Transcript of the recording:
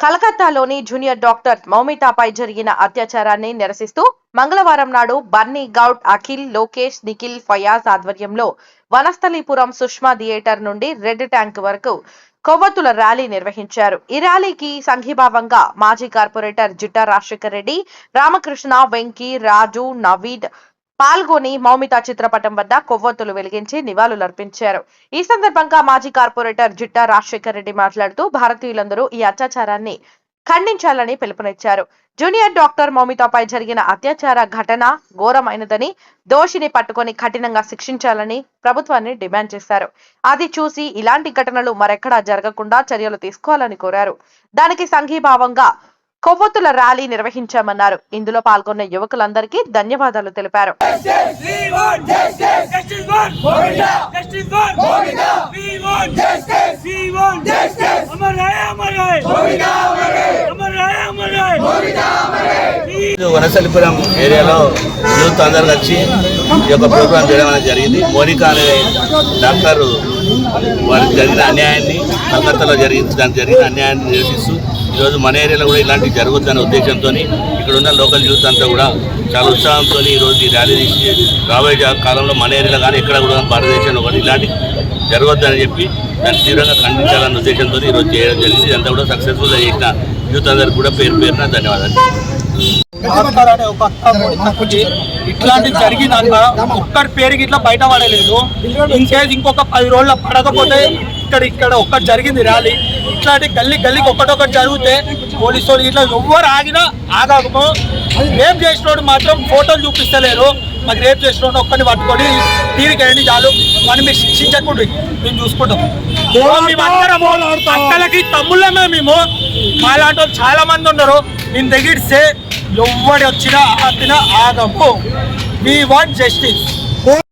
కలకత్తాలోని junior doctor మౌమితాపై జరిగిన అత్యాచారాన్ని నిరసిస్తూ మంగళవారం నాడు బర్నీ గౌడ్ అఖిల్ లోకేష్ నిఖిల్ ఫయాజ్ ఆధ్వర్యంలో వనస్థలీపురం సుష్మా థియేటర్ నుండి రెడ్ ట్యాంక్ వరకు కొవ్వొత్తుల ర్యాలీ నిర్వహించారు. ఈ ర్యాలీకి సంఘీభావంగా మాజీ కార్పొరేటర్ జిట్టా రాజశేఖర్ రెడ్డి రామకృష్ణ వెంకీ రాజు నవీద్ పాల్గొని మౌమిత చిత్రపటం వద్ద కొవ్వొత్తులు వెలిగించి నివాళులర్పించారు. ఈ సందర్భంగా మాజీ కార్పొరేటర్ జిట్టా రాజశేఖర్ రెడ్డి మాట్లాడుతూ భారతీయులందరూ ఈ అత్యాచారాన్ని ఖండించాలని పిలుపునిచ్చారు. జూనియర్ డాక్టర్ మౌమితపై జరిగిన అత్యాచార ఘటన ఘోరమైనదని దోషిని పట్టుకొని కఠినంగా శిక్షించాలని ప్రభుత్వాన్ని డిమాండ్ చేశారు. అది చూసి ఇలాంటి ఘటనలు మరెక్కడా జరగకుండా చర్యలు తీసుకోవాలని కోరారు. దానికి సంఘీభావంగా కొవ్వొత్తుల ర్యాలీ నిర్వహించామన్నారు. ఇందులో పాల్గొన్న యువకులందరికీ ధన్యవాదాలు తెలిపారు. వనసలిపురం ఏరియాలో యూత్ అందరు వచ్చి ఈ యొక్క ప్రోగ్రాం చేయడం అనేది జరిగింది. మోనికా అనే డాక్టర్ వారికి జరిగిన అన్యాయాన్ని కలకత్తాలో జరిగింది దానికి జరిగిన అన్యాయాన్ని నిరసిస్తూ ఈరోజు మన ఏరియాలో కూడా ఇలాంటివి జరుగుతున్న ఉద్దేశంతో ఇక్కడ ఉన్న లోకల్ యూత్ అంతా కూడా చాలా ఉత్సాహంతో ఈరోజు ఈ ర్యాలీ తీసి రాబోయే కాలంలో మన ఏరియాలో కానీ ఎక్కడ కూడా భారతదేశంలో కూడా ఇలాంటి జరగొద్దని చెప్పి దాన్ని తీవ్రంగా ఖండించాలన్న ఉద్దేశంతో ఈరోజు చేయడం జరిగింది. ఇదంతా కూడా సక్సెస్ఫుల్గా చేసిన యూత్ అందరికి కూడా పేరు పేరున ధన్యవాదాలు. ఇట్లాంటి జరిగిందన్న ఒక్కడి పేరుకి ఇట్లా బయట పడలేదు. ఇంకేజ్ ఇంకొక పది రోజుల పడకపోతే ఇక్కడ ఇక్కడ ఒక్కటి జరిగింది ర్యాలీ. ఇట్లాంటి గల్లీ గల్లీకి ఒక్కటొక్కటి జరిగితే పోలీసు వాళ్ళు ఇట్లా ఎవ్వరు ఆగినా ఆగకపో. రేప్ చేసినోడు మాత్రం ఫోటోలు చూపిస్తలేరు. మాకు రేప్ చేసినోడు ఒక్కడిని పట్టుకొని టీవీకి వెళ్ళి చాలు? మనం మీరు శిక్షించకుండా. మేము చూసుకుంటాం. అక్కలకి తమ్ముళ్ళమే మేము. మాలాంటి వాళ్ళు చాలా మంది ఉన్నారు. మేము తెగిడిస్తే ఎవ్వడి వచ్చినా ఆపినా ఆగము. We want justice